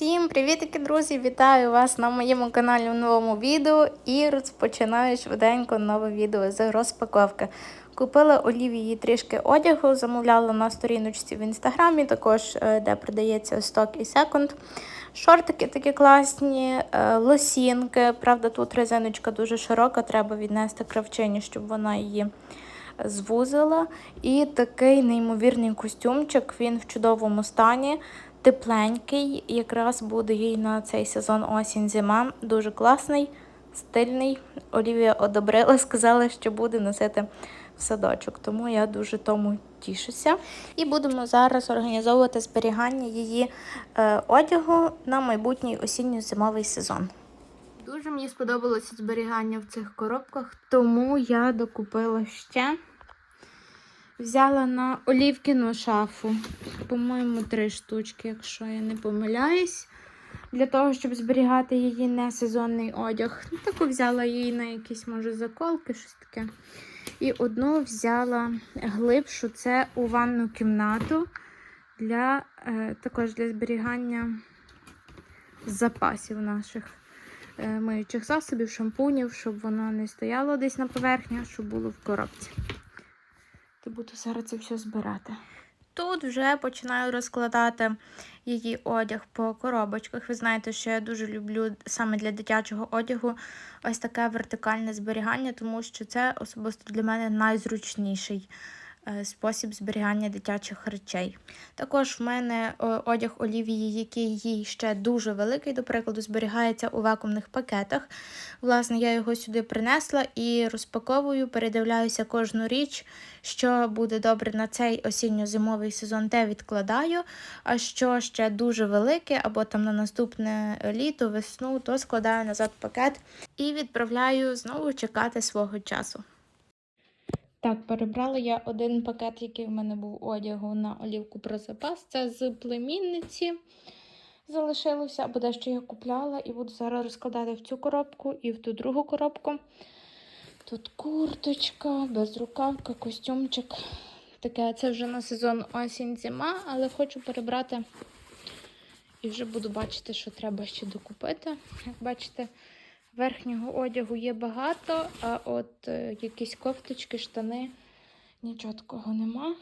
Всім привітки, друзі! Вітаю вас на моєму каналі в новому відео і розпочинаю швиденько нове відео з розпаковки. Купила Олівії трішки одягу, замовляла на сторіночці в інстаграмі, також е, де продається сток і секонд. Шортики такі класні, е, лосінки. Правда, тут резиночка дуже широка, треба віднести кравчині, щоб вона її звузила. І такий неймовірний костюмчик, він в чудовому стані, тепленький, якраз буде їй на цей сезон осінь-зима. Дуже класний, стильний. Олівія одобрила, сказала, що буде носити в садочок. Тому я дуже тому тішуся. І будемо зараз організовувати зберігання її е, одягу на майбутній осінньо-зимовий сезон. Дуже мені сподобалося зберігання в цих коробках, тому я докупила ще. Взяла на олівкіну шафу, по-моєму, три штучки, якщо я не помиляюсь. Для того, щоб зберігати її несезонний одяг. Ну, Таку взяла її на якісь, може, заколки, щось таке. І одну взяла глибшу, це у ванну кімнату для, е, також для зберігання запасів наших е, миючих засобів, шампунів, щоб воно не стояло десь на поверхні, а щоб було в коробці. То буду зараз це все збирати. Тут вже починаю розкладати її одяг по коробочках. Ви знаєте, що я дуже люблю саме для дитячого одягу ось таке вертикальне зберігання, тому що це особисто для мене найзручніший спосіб зберігання дитячих речей. Також в мене е, одяг Олівії, який їй ще дуже великий, до прикладу, зберігається у вакуумних пакетах. Власне, я його сюди принесла і розпаковую, передивляюся кожну річ, що буде добре на цей осінньо-зимовий сезон, те відкладаю. А що ще дуже велике, або там на наступне літо, весну, то складаю назад пакет і відправляю знову чекати свого часу. Так, перебрала я один пакет, який в мене був одягу на олівку про запас. Це з племінниці залишилося, або дещо я купляла, і буду зараз розкладати в цю коробку і в ту другу коробку. Тут курточка, безрукавка, костюмчик. Таке, це вже на сезон осінь-зима, але хочу перебрати і вже буду бачити, що треба ще докупити. Як бачите, верхнього одягу є багато, а от е, якісь кофточки, штани, нічого такого нема.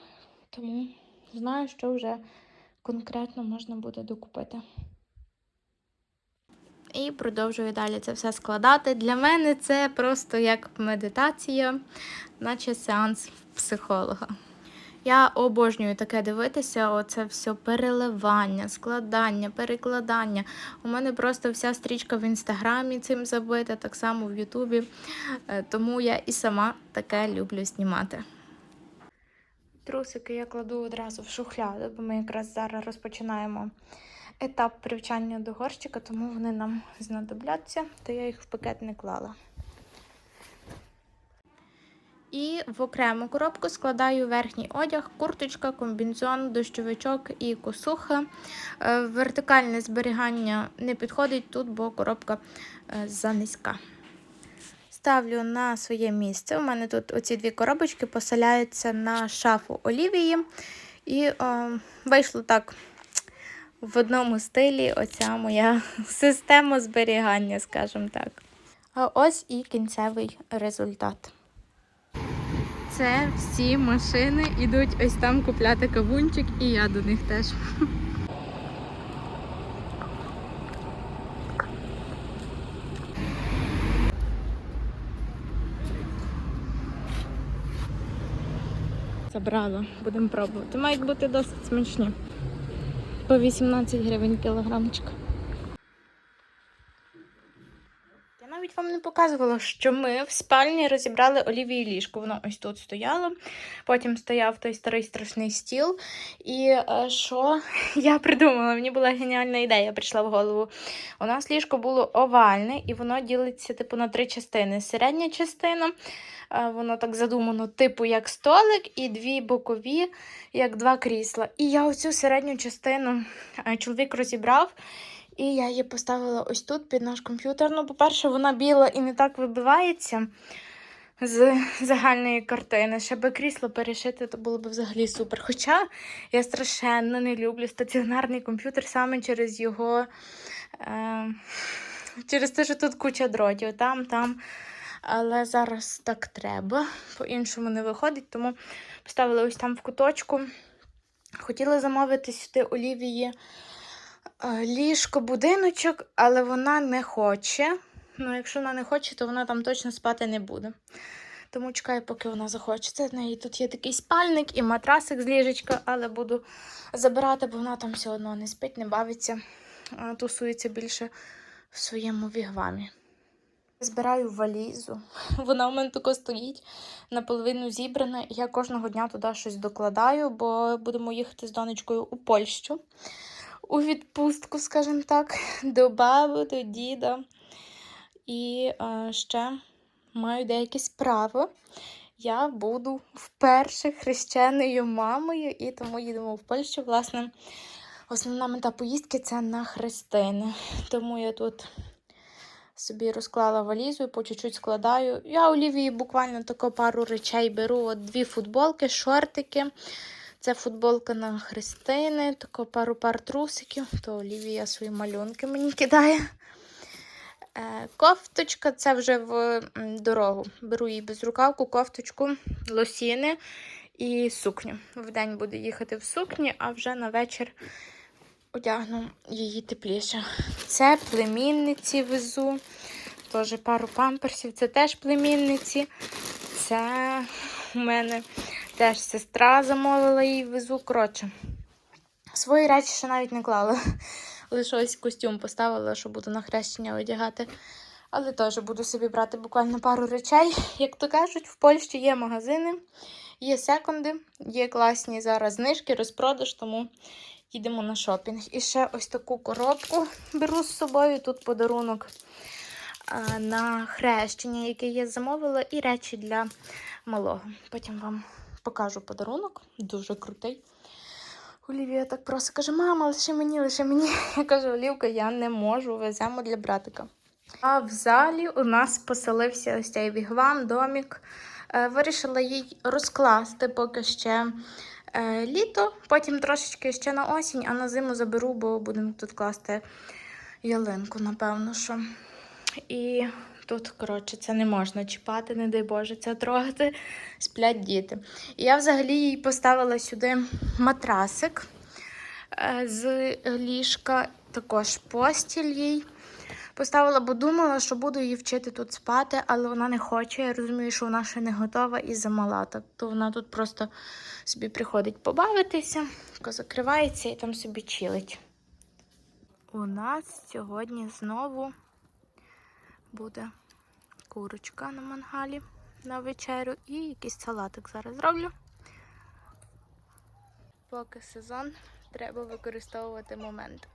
Тому знаю, що вже конкретно можна буде докупити. І продовжую далі це все складати. Для мене це просто як медитація, наче сеанс психолога. Я обожнюю таке дивитися, оце все переливання, складання, перекладання. У мене просто вся стрічка в інстаграмі цим забита, так само в Ютубі. Е, Тому я і сама таке люблю знімати. Трусики я кладу одразу в шухляду, бо ми якраз зараз розпочинаємо етап привчання до горщика, тому вони нам знадобляться, то я їх в пакет не клала. І в окрему коробку складаю верхній одяг, курточка, комбінзон, дощовичок і косуха. Е, Вертикальне зберігання не підходить тут, бо коробка е, занизька. Ставлю на своє місце. У мене тут оці дві коробочки поселяються на шафу Олівії. І е, вийшло так в одному стилі оця моя система зберігання, скажімо так. А ось і кінцевий результат. Це всі машини йдуть ось там купляти кавунчик, і я до них теж. Забрала, будемо пробувати. Мають бути досить смачні. По 18 гривень кілограмчик. Я навіть вам показувала, що ми в спальні розібрали Олівії ліжко. Воно ось тут стояло. Потім стояв той старий страшний стіл. І е, що я придумала? Мені була геніальна ідея, прийшла в голову. У нас ліжко було овальне, і воно ділиться типу на три частини. Середня частина. е, Воно так задумано, типу як столик, і дві бокові, як два крісла. І я оцю середню частину е, чоловік розібрав. І я її поставила ось тут під наш комп'ютер. Ну, по-перше, вона біла і не так вибивається. з загальної картини. Ще би крісло перешити, то було б взагалі супер. Хоча я страшенно не люблю стаціонарний комп'ютер саме через його. Е, через те, що тут куча дротів, там, там. Але зараз так треба. По-іншому не виходить, тому поставила ось там в куточку. Хотіла замовити сюди Олівії ліжко, будиночок, але вона не хоче. Ну, якщо вона не хоче, то вона там точно спати не буде. Тому чекаю, поки вона захоче. Це в неї тут є такий спальник і матрасик з ліжечка, але буду забирати, бо вона там все одно не спить, не бавиться, тусується більше в своєму вігвамі. Збираю валізу. Вона у мене тако стоїть, наполовину зібрана. Я кожного дня туди щось докладаю, бо будемо їхати з донечкою у Польщу. У відпустку, скажімо так, до баби, до діда. І е, ще маю деякі справи. Я буду вперше хрещеною мамою, і тому їдемо в Польщу. Власне, основна мета поїздки це на хрестини. Тому я тут собі розклала валізу по чуть-чуть складаю. Я Олівії буквально таку пару речей беру. От дві футболки, шортики. Це футболка на хрестини, тако пару пар трусиків, то Олівія свої малюнки мені кидає. Е, Кофточка це вже в дорогу. Беру її безрукавку, кофточку, лосіни і сукню. Вдень буду їхати в сукні, а вже на вечір одягну її тепліше. Це племінниці везу. Теж пару памперсів. Це теж племінниці. Це у мене теж сестра замовила її везу. Коротше, свої речі ще навіть не клала. Лише ось костюм поставила, що буду на хрещення одягати. Але теж буду собі брати буквально пару речей. Як то кажуть, в Польщі є магазини, є секунди, є класні зараз знижки, розпродаж, тому їдемо на шопінг. І ще ось таку коробку беру з собою. Тут подарунок на хрещення, який я замовила, і речі для малого. Потім вам покажу подарунок. Дуже крутий. Олівія так просто каже: мама, лише мені, лише мені. Я кажу, Олівка, я не можу, веземо для братика. А в залі у нас поселився ось цей вігвам, домік. Е, Вирішила їй розкласти поки ще е, літо, потім трошечки ще на осінь, а на зиму заберу, бо будемо тут класти ялинку, напевно. що. І тут, коротше, це не можна чіпати, не дай Боже, це трогати, сплять діти. І я взагалі їй поставила сюди матрасик е, з ліжка, також постіль їй. Поставила, бо думала, що буду її вчити тут спати, але вона не хоче. Я розумію, що вона ще не готова і замала. То вона тут просто собі приходить побавитися, закривається і там собі чилить. У нас сьогодні знову буде курочка на мангалі на вечерю і якийсь салатик зараз зроблю. Поки сезон, треба використовувати момент.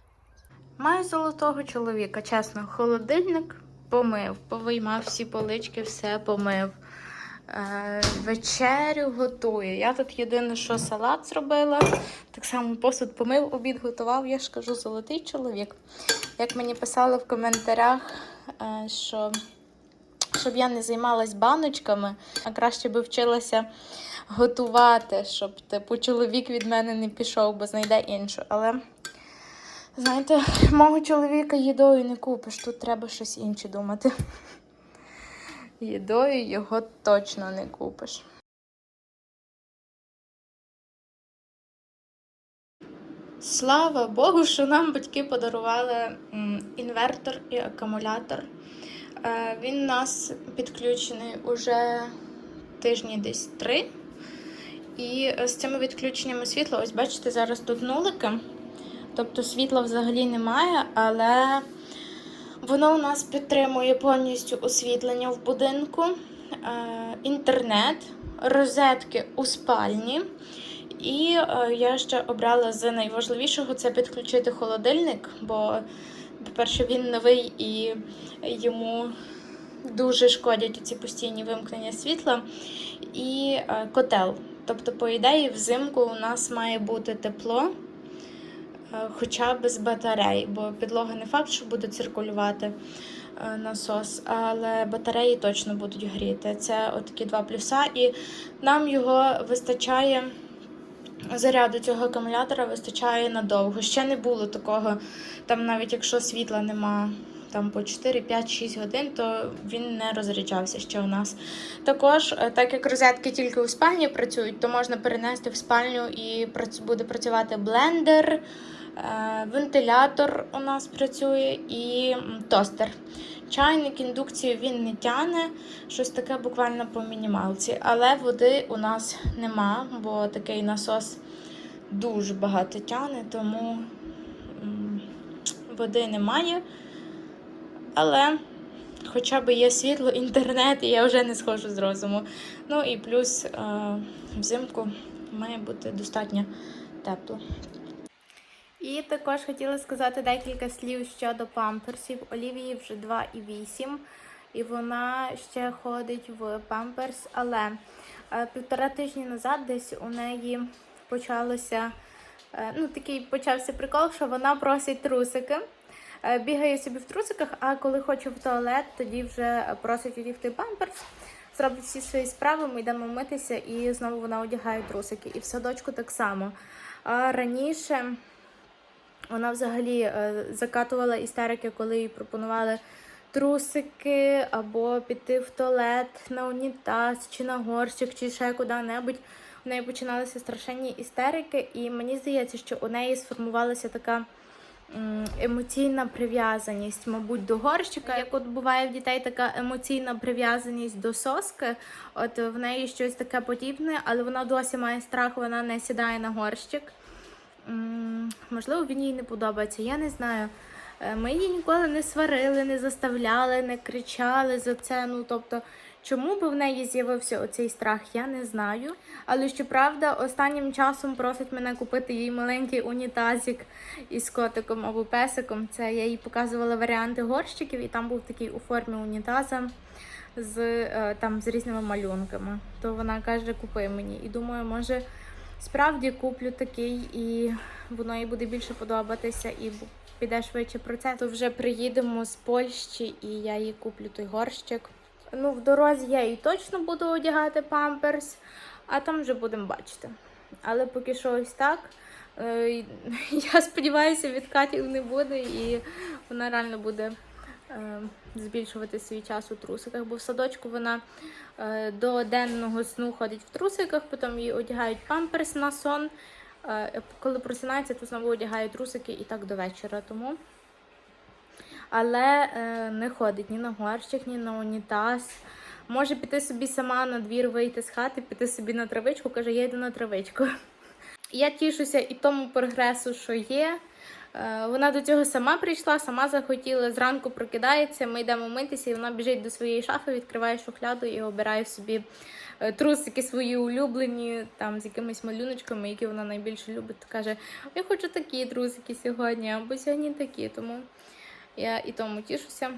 Маю золотого чоловіка, чесно, холодильник помив, повиймав всі полички, все помив. Е, вечерю готує. Я тут єдине, що салат зробила. Так само посуд помив, обід готував. Я ж кажу, золотий чоловік. Як мені писали в коментарях, що щоб я не займалась баночками, а краще би вчилася готувати, щоб типу чоловік від мене не пішов, бо знайде іншу. Але знаєте, мого чоловіка їдою не купиш, тут треба щось інше думати. Їдою його точно не купиш. Слава Богу, що нам батьки подарували інвертор і акумулятор. Е, Він у нас підключений уже тижні десь три. І е, з цими відключеннями світла, ось бачите, зараз тут нулики. Тобто світла взагалі немає, але воно у нас підтримує повністю освітлення в будинку, е, інтернет, розетки у спальні. І е, я ще обрала з найважливішого це підключити холодильник, бо, по-перше, він новий і йому дуже шкодять ці постійні вимкнення світла. І е, котел. Тобто, по ідеї, взимку у нас має бути тепло, е, хоча б з батарей, бо підлога не факт, що буде циркулювати насос, але батареї точно будуть гріти. Це отакі два плюса, і нам його вистачає. Заряду цього акумулятора вистачає надовго. Ще не було такого, там навіть якщо світла нема там по 4, 5, 6 годин, то він не розряджався ще у нас. Також, е, так як розетки тільки у спальні працюють, то можна перенести в спальню і буде працювати блендер, е, вентилятор у нас працює і тостер. Чайник, індукцію він не тяне, щось таке буквально по мінімалці. Але води у нас нема, бо такий насос дуже багато тяне, тому води немає. Але хоча б є світло, інтернет, і я вже не схожу з розуму. Ну і плюс е, взимку має бути достатньо тепло. І також хотіла сказати декілька слів щодо памперсів. Олівії вже 2,8, і вона ще ходить в памперс, але е, півтора тижні назад десь у неї почалося. е, Ну, такий почався прикол, що вона просить трусики. Е, Бігає собі в трусиках, а коли хоче в туалет, тоді вже просить одягти памперс, зробить всі свої справи, ми йдемо митися, і знову вона одягає трусики. І в садочку так само. А раніше вона взагалі е, закатувала істерики, коли їй пропонували трусики або піти в туалет на унітаз, чи на горщик, чи ще куди-небудь. У неї починалися страшенні істерики, і мені здається, що у неї сформувалася така емоційна прив'язаність, мабуть, до горщика. Як от буває в дітей така емоційна прив'язаність до соски, от в неї щось таке подібне, але вона досі має страх, вона не сідає на горщик. Можливо, він їй не подобається, я не знаю. Е, Ми її ніколи не сварили, не заставляли, не кричали за це. Ну тобто, чому би в неї з'явився оцей страх, я не знаю. Але щоправда, останнім часом просить мене купити їй маленький унітазик із котиком або песиком. Це я їй показувала варіанти горщиків, і там був такий у формі унітаза з, е, там, з різними малюнками. То вона каже, купи мені. І думаю, може. Справді куплю такий, і воно їй буде більше подобатися, і піде швидше процес. То вже приїдемо з Польщі, і я їй куплю той горщик. Ну, в дорозі я їй точно буду одягати памперс, а там вже будемо бачити. Але поки що ось так. Е, Я сподіваюся, відкатів не буде, і вона реально буде збільшувати свій час у трусиках, бо в садочку вона е, до денного сну ходить в трусиках, потім їй одягають памперс на сон. Е, Коли просинається, то знову одягають трусики і так до вечора. Тому. Але е, не ходить ні на горщик, ні на унітаз. Може піти собі сама на двір, вийти з хати, піти собі на травичку, каже, я йду на травичку. Я тішуся і тому прогресу, що є. Е, Вона до цього сама прийшла, сама захотіла. Зранку прокидається, ми йдемо митися, і вона біжить до своєї шафи, відкриває шухляду і обирає собі е, трусики свої улюблені, там з якимись малюночками, які вона найбільше любить. Каже: я хочу такі трусики сьогодні, або сьогодні такі. Тому я і тому тішуся.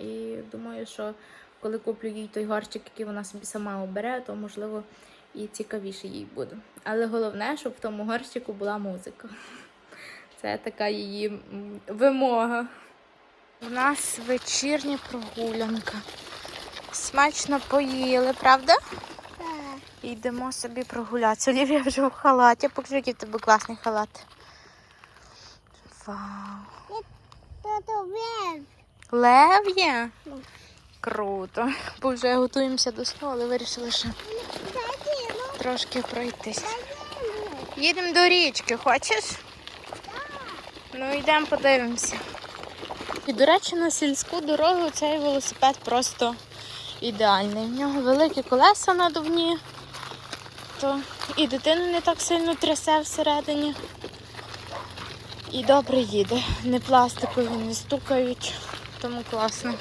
І думаю, що коли куплю їй той горщик, який вона собі сама обере, то можливо і цікавіше їй буде. Але головне, щоб в тому горщику була музика. Це така її вимога. У нас вечірня прогулянка. Смачно поїли, правда? І йдемо собі прогулятися. Олівія вже в халаті. Покажи, який в тебе класний халат. Вау. Тато вен. Лев є? Круто. Бо вже готуємося до сну, але вирішили ще ну трошки пройтись. Їдемо до річки, хочеш? Ну, йдемо подивимося. І, до речі, на сільську дорогу цей велосипед просто ідеальний. В нього великі колеса надувні, то і дитину не так сильно трясе всередині. І добре їде. Не пластикові, не стукають, тому класно.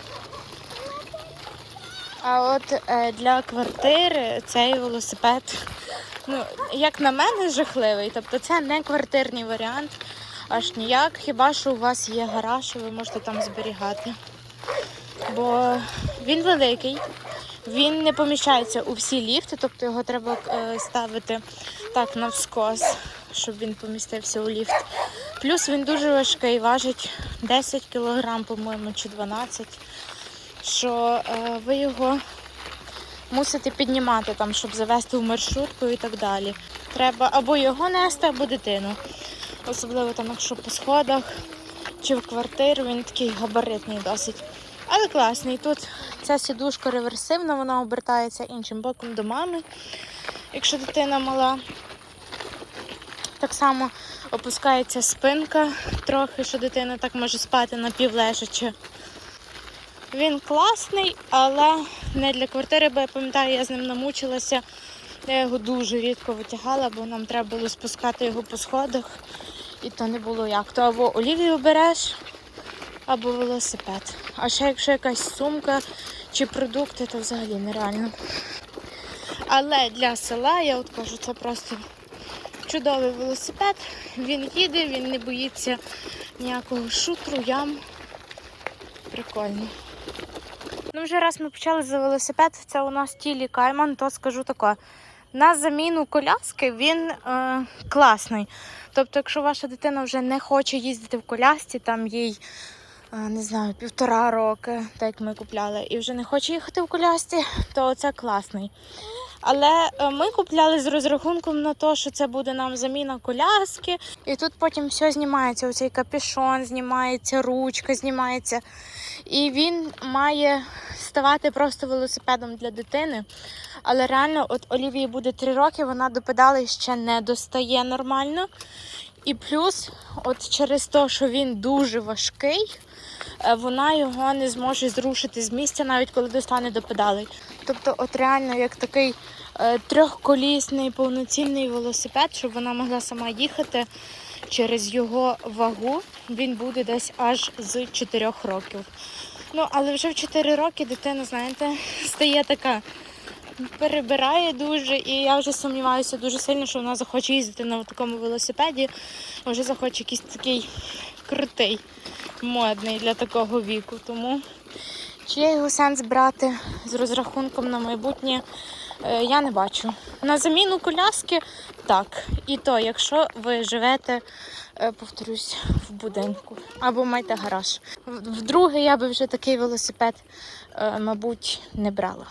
А от е, для квартири цей велосипед, ну, як на мене, жахливий. Тобто це не квартирний варіант, аж ніяк. Хіба що у вас є гараж, і ви можете там зберігати. Бо він великий, він не поміщається у всі ліфти, тобто його треба е, ставити так навскос. щоб він помістився у ліфт. Плюс він дуже важкий, важить 10 кг, по-моєму, чи 12 що е, ви його мусите піднімати, там, щоб завести в маршрутку і так далі. Треба або його нести, або дитину. Особливо там, якщо по сходах чи в квартиру, він такий габаритний досить. Але класний. Тут ця сідушка реверсивна, вона обертається іншим боком до мами, якщо дитина мала. Так само опускається спинка трохи, що дитина так може спати напівлежачи. Він класний, але не для квартири, бо я пам'ятаю, я з ним намучилася. Я його дуже рідко витягала, бо нам треба було спускати його по сходах. І то не було як. То або Олівію береш, або велосипед. А ще якщо якась сумка чи продукти, то взагалі нереально. Але для села, я от кажу, це просто чудовий велосипед. Він їде, він не боїться ніякого шутру, ям. Прикольно. Ну, вже раз ми почали за велосипед, це у нас тілі кайман, то скажу таке. На заміну коляски він е, класний. Тобто, якщо ваша дитина вже не хоче їздити в колясці, там їй е, не знаю, півтора роки, так як ми купляли, і вже не хоче їхати в колясці, то це класний. Але е, ми купляли з розрахунком на те, що це буде нам заміна коляски. І тут потім все знімається. Оцей капюшон знімається, ручка знімається. І він має ставати просто велосипедом для дитини. Але реально, от Олівії буде 3 роки, вона до педалей ще не достає нормально. І плюс, от через те, що він дуже важкий, е, вона його не зможе зрушити з місця, навіть коли достане до педалей. Тобто, от реально, як такий е, трьохколісний повноцінний велосипед, щоб вона могла сама їхати через його вагу, він буде десь аж з 4 років. Ну, але вже в 4 роки дитина, знаєте, стає така. Перебирає дуже, і я вже сумніваюся дуже сильно, що вона захоче їздити на такому велосипеді, вже захоче якийсь такий крутий, модний для такого віку. Тому чи є його сенс брати з розрахунком на майбутнє, е, я не бачу. На заміну коляски так. І то, якщо ви живете, е, повторюсь, в будинку або маєте гараж. Вдруге, я би вже такий велосипед, е, мабуть, не брала.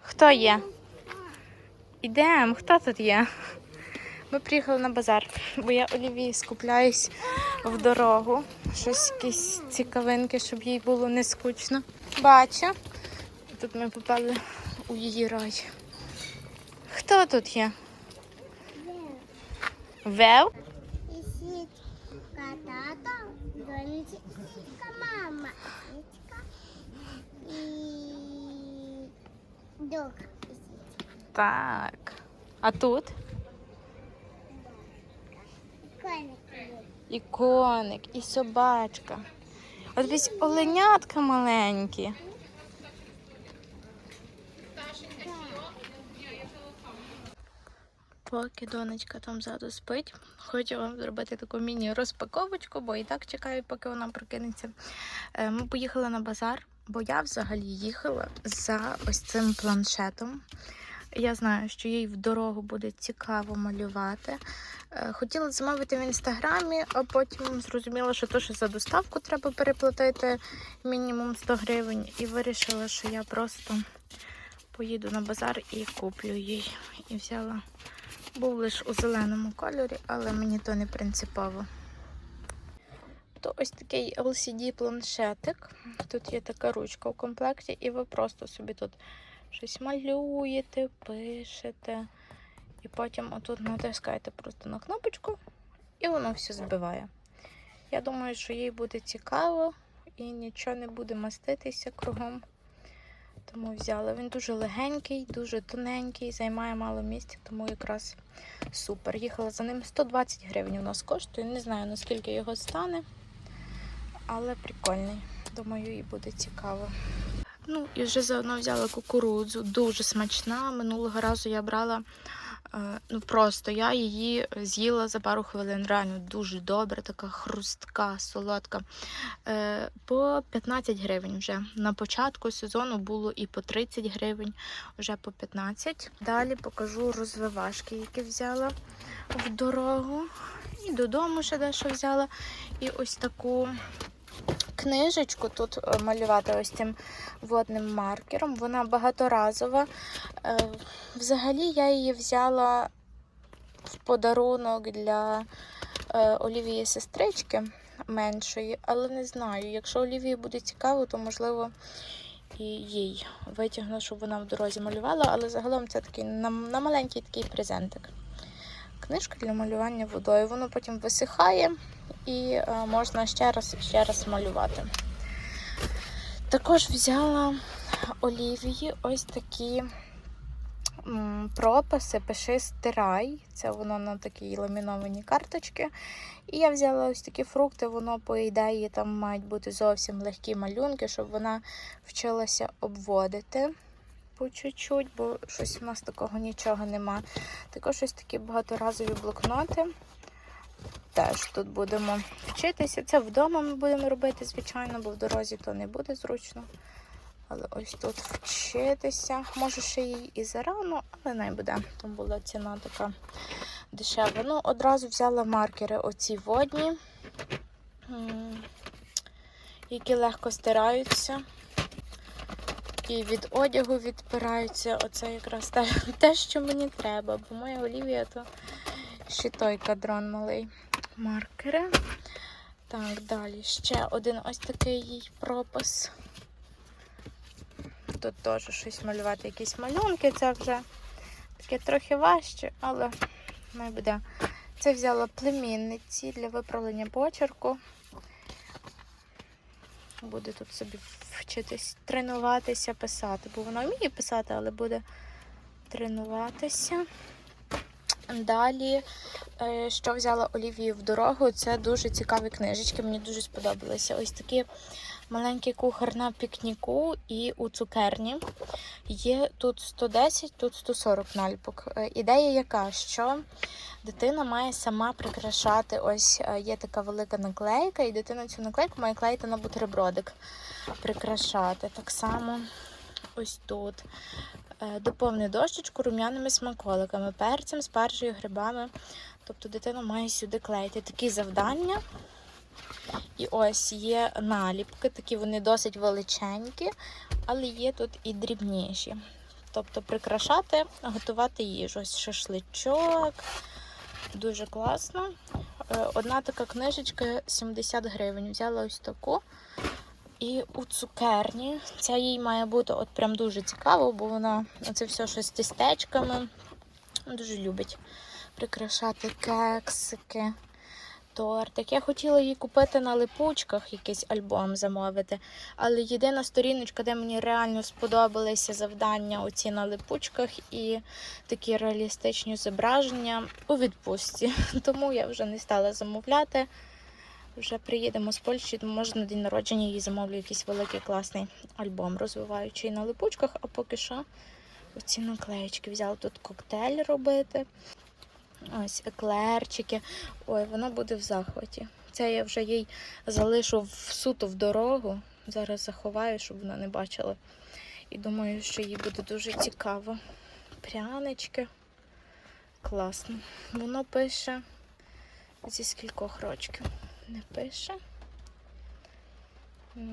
Хто є? Ідемо, хто тут є? Ми приїхали на базар, бо я Олівії скупляюсь в дорогу. Щось якісь цікавинки, щоб їй було не скучно. Бачу. Тут ми попали у її рай. Хто тут є? Вев? Мама. І. Так. А тут? І коник, і собачка. От весь оленятка маленькі. Поки донечка там ззаду спить, хочу вам зробити таку міні-розпаковочку, бо і так чекаю, поки вона прокинеться. Е, Ми поїхали на базар, бо я взагалі їхала за ось цим планшетом. Я знаю, що їй в дорогу буде цікаво малювати. Е, Хотіла замовити в інстаграмі, а потім зрозуміла, що то, що за доставку треба переплатити мінімум 100 гривень, і вирішила, що я просто поїду на базар і куплю їй. І взяла. Був лише у зеленому кольорі, але мені то не принципово. То ось такий LCD-планшетик. Тут є така ручка в комплекті, і ви просто собі тут щось малюєте, пишете. І потім отут натискаєте просто на кнопочку, і воно все збиває. Я думаю, що їй буде цікаво і нічого не буде маститися кругом. Тому взяла. Він дуже легенький, дуже тоненький, займає мало місця, тому якраз супер. Їхала за ним 120 гривень у нас коштує. Не знаю, наскільки його стане, але прикольний. Думаю, їй буде цікаво. Ну, і вже заодно взяла кукурудзу, дуже смачна. Минулого разу я брала Е, Ну просто я її з'їла за пару хвилин. Реально дуже добра, така хрустка, солодка. Е, По 15 гривень вже. На початку сезону було і по 30 гривень, вже по 15. Далі покажу розвивашки, які взяла в дорогу. І додому ще дещо взяла. І ось таку книжечку тут е, малювати ось цим водним маркером. Вона багаторазова. Е, Взагалі я її взяла в подарунок для е, Олівії сестрички меншої, але не знаю. Якщо Олівії буде цікаво, то можливо і їй витягну, щоб вона в дорозі малювала, але загалом це такий на, на маленький такий презентик. Книжка для малювання водою. Воно потім висихає і е, можна ще раз і ще раз малювати. Також взяла Олівії ось такі прописи Пиши стирай. Це воно на такій ламінованій карточці. І я взяла ось такі фрукти, воно, по ідеї, там мають бути зовсім легкі малюнки, щоб вона вчилася обводити по чуть-чуть, бо щось у нас такого нічого нема. Також ось такі багаторазові блокноти. Теж тут будемо вчитися. Це вдома ми будемо робити, звичайно, бо в дорозі то не буде зручно. Але ось тут вчитися. Може, ще їй і зарано, але не буде. Там була ціна така дешева. Ну, одразу взяла маркери оці водні, які легко стираються. І від одягу відпираються. Оце якраз те, те, що мені треба, бо моя Олівія то ще той кадрон малий. Маркери. Так, далі ще один ось такий їй пропис. Тут теж щось малювати, якісь малюнки. Це вже таке трохи важче, але буде. Це взяла племінниці для виправлення почерку. Буде тут собі вчитись тренуватися, писати, бо вона вміє писати, але буде тренуватися. Далі, е, що взяла Олівію в дорогу, це дуже цікаві книжечки. Мені дуже сподобалися. Ось такі маленький кухар на пікніку і у цукерні. Є тут 110, тут 140 наліпок. Е, Ідея яка? Що дитина має сама прикрашати. Ось е, є така велика наклейка, і дитина цю наклейку має клеїти на бутербродик, прикрашати. Так само ось тут. Е, Доповни дощечку рум'яними смаколиками, перцем, спаржею, грибами. Тобто дитина має сюди клеїти такі завдання. І ось є наліпки, такі вони досить величенькі, але є тут і дрібніші. Тобто прикрашати, готувати їжу. Ось шашличок. Дуже класно. Е, Одна така книжечка 70 гривень. Взяла ось таку. І у цукерні. Ця їй має бути от прям дуже цікаво, бо вона це все щось з тістечками. Дуже любить прикрашати кексики, тортик. Я хотіла їй купити на липучках якийсь альбом замовити. Але єдина сторіночка, де мені реально сподобалися завдання оці на липучках і такі реалістичні зображення у відпустці. Тому я вже не стала замовляти. Вже приїдемо з Польщі, тому може на день народження їй замовлю якийсь великий класний альбом, розвиваючий на липучках, а поки що оці наклеєчки. Взяла тут коктейль робити. Ось еклерчики. Ой, вона буде в захваті. Це я вже їй залишу в суто в дорогу. Зараз заховаю, щоб вона не бачила. І думаю, що їй буде дуже цікаво. Прянички. Класно. Воно пише зі скількох рочків не пише.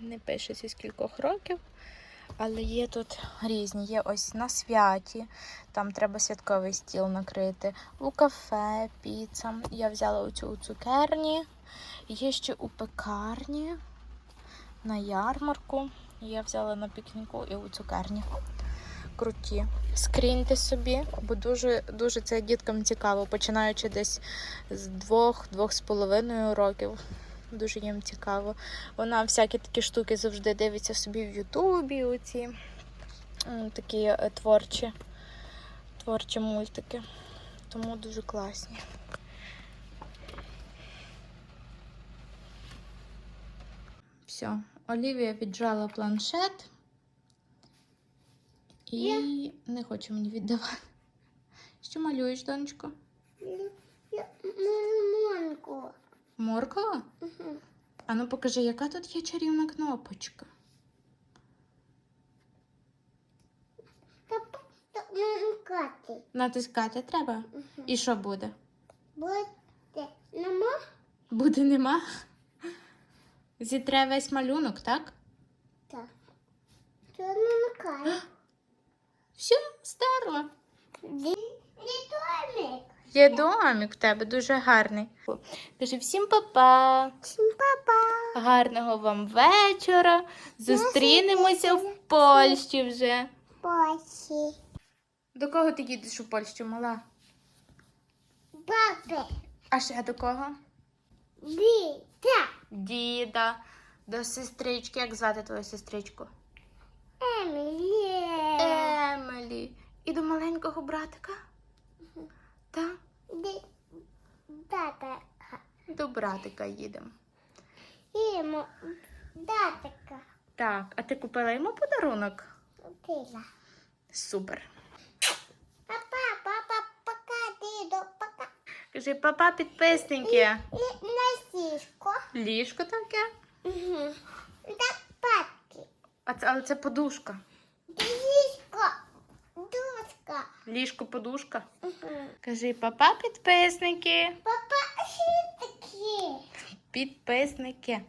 Не пише зі скількох років. Але є тут різні. Є ось на святі, там треба святковий стіл накрити. У кафе, піца. Я взяла оцю у цукерні. Є ще у пекарні, на ярмарку. Я взяла на пікніку і у цукерні. Круті. Скріньте собі, бо дуже, дуже це діткам цікаво, починаючи десь з двох-двох з половиною років. Дуже їм цікаво. Вона всякі такі штуки завжди дивиться собі в Ютубі, оці такі е, творчі, творчі мультики. Тому дуже класні. Все, Олівія віджала планшет. І не хоче мені віддавати. Що малюєш, донечко? Я мамонку. Морква? Мгм. А ну покажи, яка тут є чарівна кнопочка. Мамонкати. Натискати треба. І що буде? Буде нема? Буде нема. Зітре весь малюнок, так? Так. Це мамонкай. Все, стерла. Літомик. Є домик в тебе дуже гарний. Кажи всім па-па. Всім папа. Гарного вам вечора. Зустрінемося в Польщі вже. Босі. До кого ти їдеш у Польщу, мала? Бабе. А ще до кого? Біта. Діда, до сестрички. Як звати твою сестричку? Емілі. Емелі. І до маленького братика? Так? До братика їдемо. Імо. Датака. Так, а ти купила йому подарунок? Тила. Супер. Папа, папа, пока, дідо, пока. Кажи, папа, підписники. Лі- На сішко. Ліжко таке. Угу. Патки. А це, але це подушка. Ліжко. Дочка. Ліжко, подушка. Угу. Кажи, папа, підписники. Папа, що таке? Підписники.